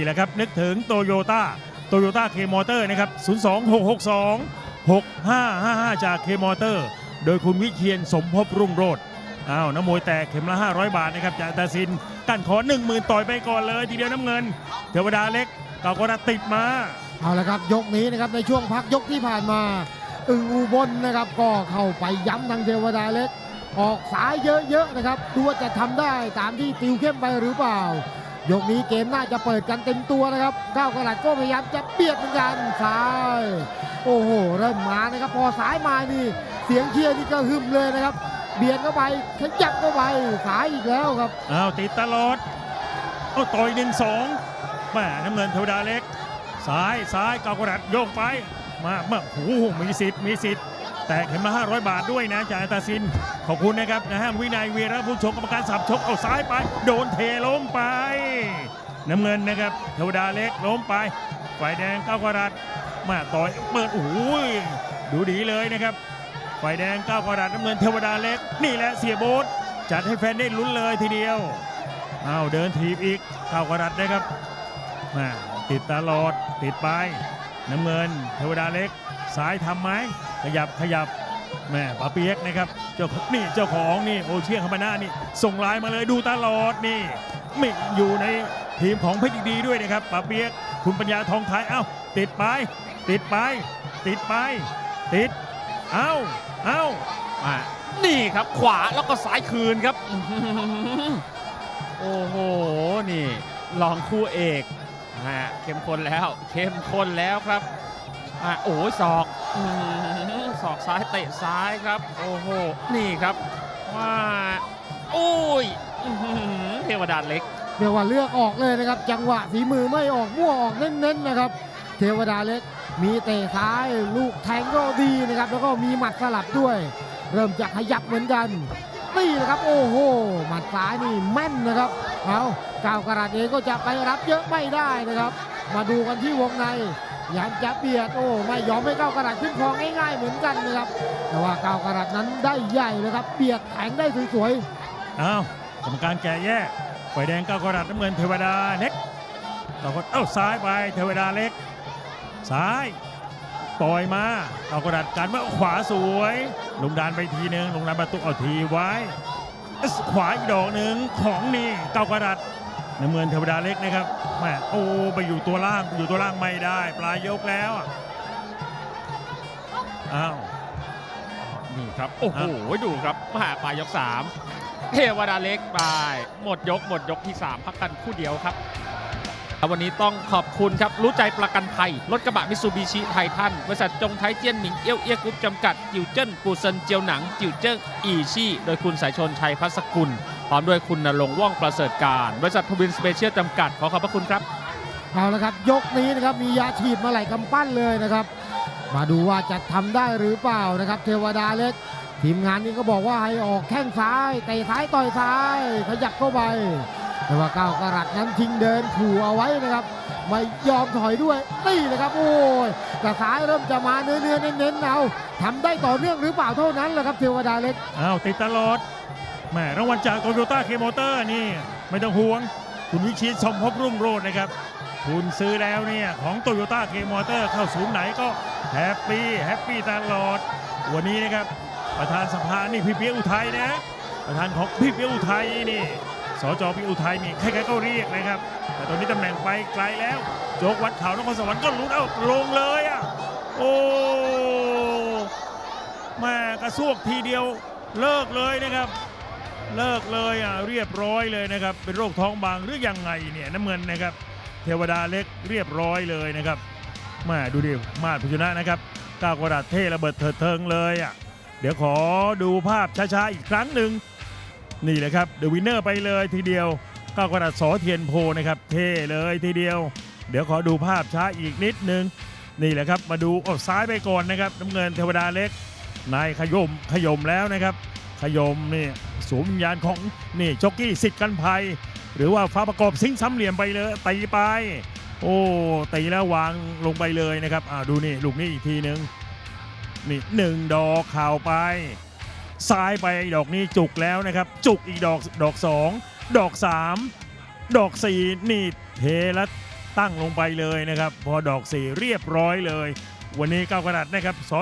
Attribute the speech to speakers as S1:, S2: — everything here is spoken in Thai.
S1: นี่แหละครับ นึกถึงโตโยต้าโตโยต้าเคมอเตอร์นะครับ 02662 6555 จากเคมอเตอร์ โดยคุณวิเชียนสมภพรุ่งโรจน์อ้าวน้ำมวยแตกเข็มละ 500 บาทนะครับ จากตาซินกันขอ 10,000 ต่อยไปก่อนเลยทีเดียวน้ำเงิน เทวดาเล็กเกากระติดมา
S2: เอาละครับยกนี้นะครับในช่วงพักยกที่ผ่านมาอึงอุบลนะครับก็เข้าไปย้ำทางเทวดาเล็ก ออกสายเยอะๆนะครับดูว่าจะทำได้ตามที่ติวเข้มไปหรือเปล่า ยกนี้เกมน่าจะเปิดกันเต็มตัวนะครับก้าวกระดัดก็พยายามจะเบียดเหมือนกันซ้าย โอ้โห เริ่มมานะครับ พอสายมานี่ เสียงเชียร์นี่ก็หึมเลยนะครับ เบียดเข้าไปขยับเข้าไปสายอีกแล้วครับ
S1: อ้าวติดตลอดเอาต่อยหนึ่งสองแม่น้ำเงินเทวดาเล็กซ้ายซ้ายเกากระดัดโยกไปมาเมื่อโอ้โหมีสิทธิ์มีสิทธิ์ แต่เข็มละ500 บาทด้วยนะจากตาซิน ขอบคุณนะครับนะฮะวินัยเวียระผู้ชกกรรมการสับชกเอาซ้ายไป โดนเทล้มไป น้ำเงินนะครับเทวดาเล็กล้มไปฝ่ายแดงเก้ากระดัดมาต่อยเปิดโอ้โหดูดีเลยนะครับฝ่ายแดงเก้ากระดัดน้ำเงินเทวดาเล็ก นี่แหละเสียโบ๊ทจัดให้แฟนได้ลุ้นเลยทีเดียวอ้าวเดินถีบอีกเข้ากระดัดนะครับมาติดตลอดติดไป น้ำเงิน เทวดาเล็กซ้ายทำไหม ขยับขยับแม่ปาเปียกนะครับเจ้านี่เจ้าของนี่โอเชียงคามานานี่ส่งไลน์มาเลยดูตลอดนี่ไม่อยู่ในทีมของเพชรดีด้วยนะครับปาเปียกคุณปัญญาทองไทยเอ้าติดไป ติดไป ติดไป ติดเอ้าเอ้า
S3: อะนี่ครับขวาแล้วก็ซ้ายคืนครับโอ้โหนี่ลองคู่เอกอะเข้มข้นแล้ว เข้มข้นแล้วครับอะโอ้ยศอก ศอกซ้ายเตะซ้ายครับ โอ้โห นี่ครับว่าโอ้ยเทวดาเล็ก
S2: เรียกว่าเลือกออกเลยนะครับ จังหวะฝีมือไม่ออกมั่วออกเน้นๆนะครับ เทวดาเล็กมีเตะซ้ายลูกแทงก็ดีนะครับ แล้วก็มีหมัดสลับด้วย เริ่มจะขยับเหมือนกันนี่นะครับ โอ้โหหมัดซ้ายนี่แม่นนะครับเอาก้าวกระดาษเองก็จะไปรับเยอะไม่ได้นะครับ มาดูกันที่วงใน ยายามจะเบียดโอ้ไม่ยอมให้ก้าวกระดาษขึ้นครองง่ายๆเหมือนกันนะครับ แต่ว่าก้าวกระดาษนั้นได้ใหญ่เลยครับ เบียดแทงได้สวยๆ
S1: อ้าวกรรมการแก่แยกฝ่ายแดงก้าวกระดัดน้ำเงินเทวดาเล็กเราก็เอ้าซ้ายไปเทวดาเล็ก ซ้ายปล่อยมาเอากระดัดกันว่าขวาสวย ลงดานไปทีหนึ่งลงดานประตูเอาทีไว้ ขวาอีกดอกหนึ่งของนี่เก้ากระดัด น้ำเงินเทวดาเล็กนะครับแม่โอ้ไปอยู่ตัวล่างอยู่ตัวล่างไม่ได้ ปลายยกแล้วอะอ้าว
S3: นี่ครับ โอ้โหดูครับมหาปลายยก3เทวดาเล็กไปหมดยกหมดยกที่ 3 พักกันคู่เดียวครับวันนี้ต้องขอบคุณครับ รู้ใจประกันภัย รถกระบะมิซูบิชิไททัน บริษัทจงไทยเจี้ยนหมิงเอี้ยวเอี้ยกรุ๊ปจำกัด จิวเจิ้นปูเซินเจียวหนัง จิวเจิ้งอีชี่ โดยคุณสายชนชัยพัสกุล พร้อมด้วยคุณนรงค์ว่องประเสริฐการบริษัททวินสเปเชียลจำกัดขอขอบพระคุณครับ
S2: เอาละครับ ยกนี้นะครับมียาฉีดมาไหลกำปั้นเลยนะครับ มาดูว่าจะทำได้หรือเปล่านะครับ เทวดาเล็ก ทีมงานนี้ก็บอกว่าให้ออกแข้งซ้ายเตะซ้ายต่อยซ้าย ขยับเข้าไปแต่ว่าก้าวกระรัดนั้นทิ้งเดินขู่เอาไว้นะครับ ไม่ยอมถอยด้วยนี่นะครับโอ้ยแต่ซ้ายเริ่มจะมาเนื้อเนื้อๆเน้นๆเอาทำได้ต่อเนื่องหรือเปล่าเท่านั้นแหละครับเทวดาเล็ก
S1: อ้าวติดตลอด แหมรางวัลจากโตโยต้าเคมอเตอร์นี่ไม่ต้องห่วง คุณวิชิตสมภพรุ่งโรจน์นะครับ คุณซื้อแล้วเนี่ย ของโตโยต้าเคมอเตอร์เข้าศูนย์ไหนก็แฮปปี้แฮปปี้ตลอด วันนี้นะครับ ประธานสภานี่พี่เปียอุทัยนะ ประธานของพี่เปียอุทัยนี่สจพี่อุทัยนี่ใครๆก็เรียกนะครับ แต่ตอนนี้ตำแหน่งไปไกลแล้ว โจกวัดเขานครสวรรค์ก็ลุ้นเอาลงเลยอะโอ้แม่กระซวกทีเดียวเลิกเลยนะครับ เลิกเลยอะเรียบร้อยเลยนะครับ เป็นโรคท้องบางหรือยังไงเนี่ยน้ำเงินนะครับ เทวดาเล็กเรียบร้อยเลยนะครับแมาดูดิมาดพุชนะนะครับก้าวกระดาษเทระเบิดเถิดเทิงเลยอะเดี๋ยวขอดูภาพช้าๆอีกครั้งหนึ่งนี่แหละครับเดอะวินเนอร์ไปเลยทีเดียวก้าวกระดาษสอเทียนโพนะครับ เทเลยทีเดียว เดี๋ยวขอดูภาพช้าอีกนิดนึงนี่แหละครับมาดูออกซ้ายไปก่อนนะครับน้ำเงินเทวดาเล็กนายขยมขยมแล้วนะครับ ขยมนี่ สวมวิญญาณของนี่จ็อกกี้สิทธิ์กันภัย หรือว่าฟ้าประกอบซิงซ้ำเหลี่ยมไปเลยตีไป โอ้ตีแล้ววางลงไปเลยนะครับอ่าดูนี่ลูกนี้อีกทีหนึ่งนี่หนึ่งดอกข่าวไป ซ้ายไปดอกนี้จุกแล้วนะครับ จุกอีกดอกดอกสองดอกสามดอกสี่นี่เทแล้วตั้งลงไปเลยนะครับ พอดอกสี่เรียบร้อยเลย วันนี้ก้าวกระดาษนะครับส